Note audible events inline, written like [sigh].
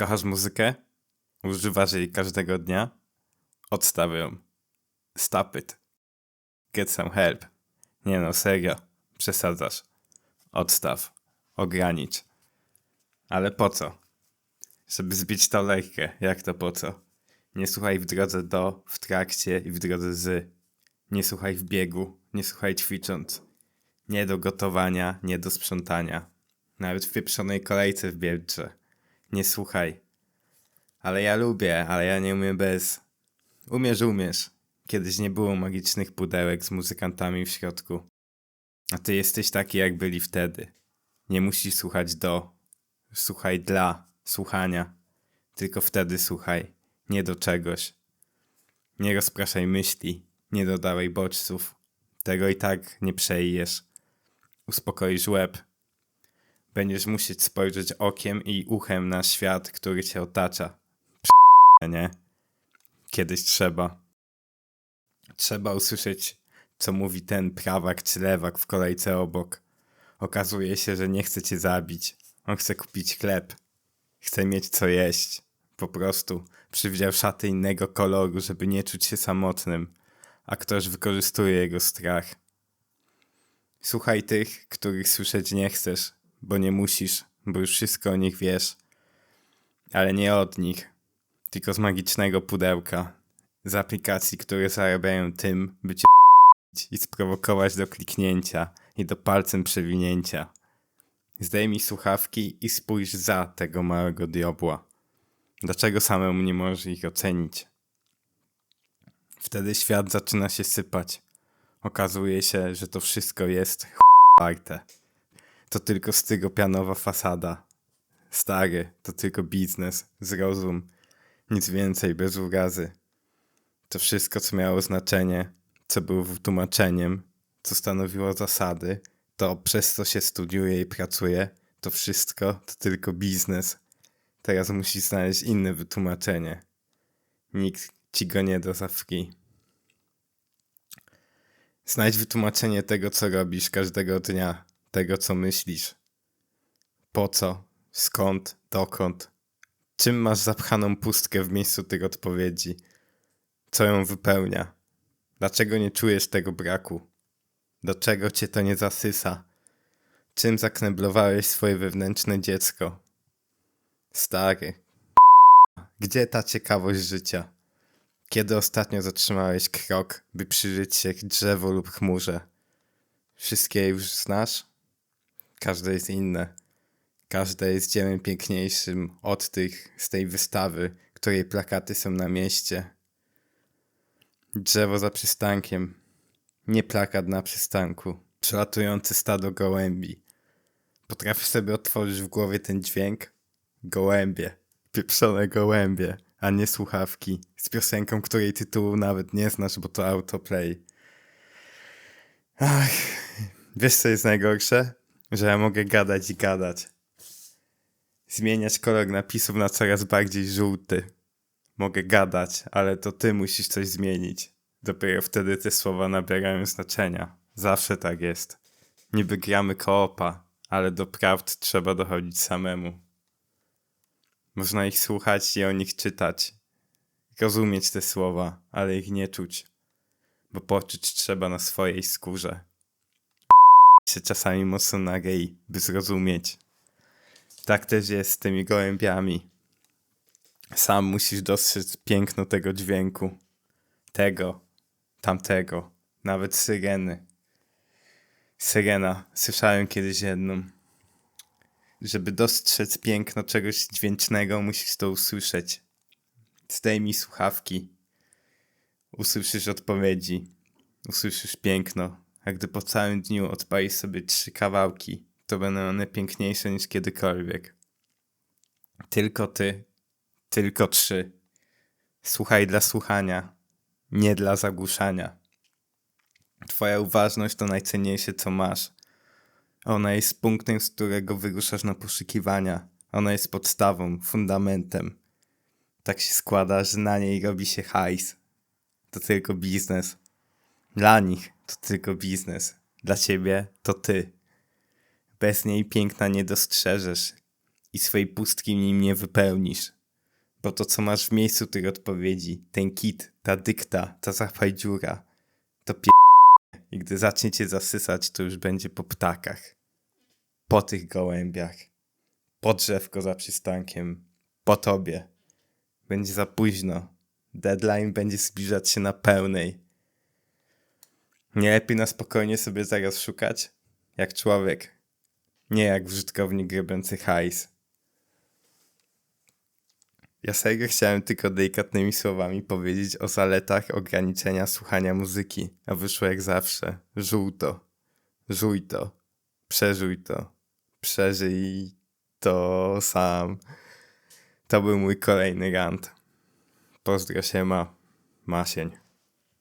Kochasz muzykę? Używasz jej każdego dnia? Odstaw ją. Stop it. Get some help. Nie no, serio. Przesadzasz. Odstaw. Ogranicz. Ale po co? Żeby zbić to lekkę. Jak to po co? Nie słuchaj w drodze do, w trakcie i w drodze z. Nie słuchaj w biegu, nie słuchaj ćwicząc. Nie do gotowania, nie do sprzątania. Nawet w pieprzonej kolejce w Bieltrze. Nie słuchaj. Ale ja lubię, ale ja nie umiem bez. Umiesz, umiesz. Kiedyś nie było magicznych pudełek z muzykantami w środku. A ty jesteś taki, jak byli wtedy. Nie musisz słuchać do. Słuchaj dla słuchania. Tylko wtedy słuchaj, nie do czegoś. Nie rozpraszaj myśli, nie dodawaj bodźców. Tego i tak nie przejdziesz. Uspokoisz łeb. Będziesz musieć spojrzeć okiem i uchem na świat, który cię otacza. Prze- nie? Kiedyś trzeba. Trzeba usłyszeć, co mówi ten prawak czy lewak w kolejce obok. Okazuje się, że nie chce cię zabić. On chce kupić chleb. Chce mieć co jeść. Po prostu przywdział szaty innego koloru, żeby nie czuć się samotnym, a ktoś wykorzystuje jego strach. Słuchaj tych, których słyszeć nie chcesz, bo nie musisz, bo już wszystko o nich wiesz. Ale nie od nich, tylko z magicznego pudełka, z aplikacji, które zarabiają tym, by cię [laughs] i sprowokować do kliknięcia i do palcem przewinięcia. Zdejmij słuchawki i spójrz za tego małego diabła. Dlaczego samemu nie możesz ich ocenić? Wtedy świat zaczyna się sypać. Okazuje się, że to wszystko jest [laughs] warte. To tylko styropianowa fasada. Stary, to tylko biznes, zrozum. Nic więcej, bez urazy. To wszystko, co miało znaczenie, co było wytłumaczeniem, co stanowiło zasady, to przez co się studiuje i pracuje, to wszystko to tylko biznes. Teraz musisz znaleźć inne wytłumaczenie. Nikt ci go nie da za free. Znajdź wytłumaczenie tego, co robisz każdego dnia, tego, co myślisz. Po co, skąd, dokąd, czym masz zapchaną pustkę w miejscu tych odpowiedzi, co ją wypełnia, dlaczego nie czujesz tego braku, dlaczego cię to nie zasysa, czym zakneblowałeś swoje wewnętrzne dziecko. Stary, gdzie ta ciekawość życia? Kiedy ostatnio zatrzymałeś krok, by przyjrzeć się drzewu lub chmurze? Wszystkie już znasz? Każde jest inne. Każde jest dziełem piękniejszym od tych z tej wystawy, której plakaty są na mieście. Drzewo za przystankiem. Nie plakat na przystanku. Przelatujące stado gołębi. Potrafisz sobie otworzyć w głowie ten dźwięk? Gołębie. Pieprzone gołębie, a nie słuchawki. Z piosenką, której tytułu nawet nie znasz, bo to autoplay. Ach, wiesz co jest najgorsze? Że ja mogę gadać i gadać. Zmieniać kolor napisów na coraz bardziej żółty. Mogę gadać, ale to ty musisz coś zmienić. Dopiero wtedy te słowa nabierają znaczenia. Zawsze tak jest. Niby gramy koopa, ale do prawd trzeba dochodzić samemu. Można ich słuchać i o nich czytać. Rozumieć te słowa, ale ich nie czuć. Bo poczuć trzeba na swojej skórze. Się czasami mocno na gej, by zrozumieć. Tak też jest z tymi gołębiami. Sam musisz dostrzec piękno tego dźwięku. Tego, tamtego, nawet syreny. Syrena, słyszałem kiedyś jedną. Żeby dostrzec piękno czegoś dźwięcznego, musisz to usłyszeć. Zdejmij słuchawki. Usłyszysz odpowiedzi. Usłyszysz piękno. A gdy po całym dniu odpalisz sobie trzy kawałki, to będą one piękniejsze niż kiedykolwiek. Tylko ty. Tylko trzy. Słuchaj dla słuchania, nie dla zagłuszania. Twoja uważność to najcenniejsze, co masz. Ona jest punktem, z którego wyruszasz na poszukiwania. Ona jest podstawą, fundamentem. Tak się składa, że na niej robi się hajs. To tylko biznes. Dla nich to tylko biznes. Dla ciebie to ty. Bez niej piękna nie dostrzeżesz. i swojej pustki nim nie wypełnisz. Bo to, co masz w miejscu tych odpowiedzi, ten kit, ta dykta, ta zafajdziura, to pie... I gdy zacznie cię zasysać, to już będzie po ptakach. Po tych gołębiach. Po drzewko za przystankiem. Po tobie. Będzie za późno. Deadline będzie zbliżać się na pełnej. Nie lepiej na spokojnie sobie zaraz szukać? Jak człowiek. Nie jak użytkownik grebiący hajs. Ja serio chciałem tylko delikatnymi słowami powiedzieć o zaletach ograniczenia słuchania muzyki, a wyszło jak zawsze. Żółto. Żuj to. Przeżuj to. Przeżyj to sam. To był mój kolejny rant. Pozdro się ma. Masień.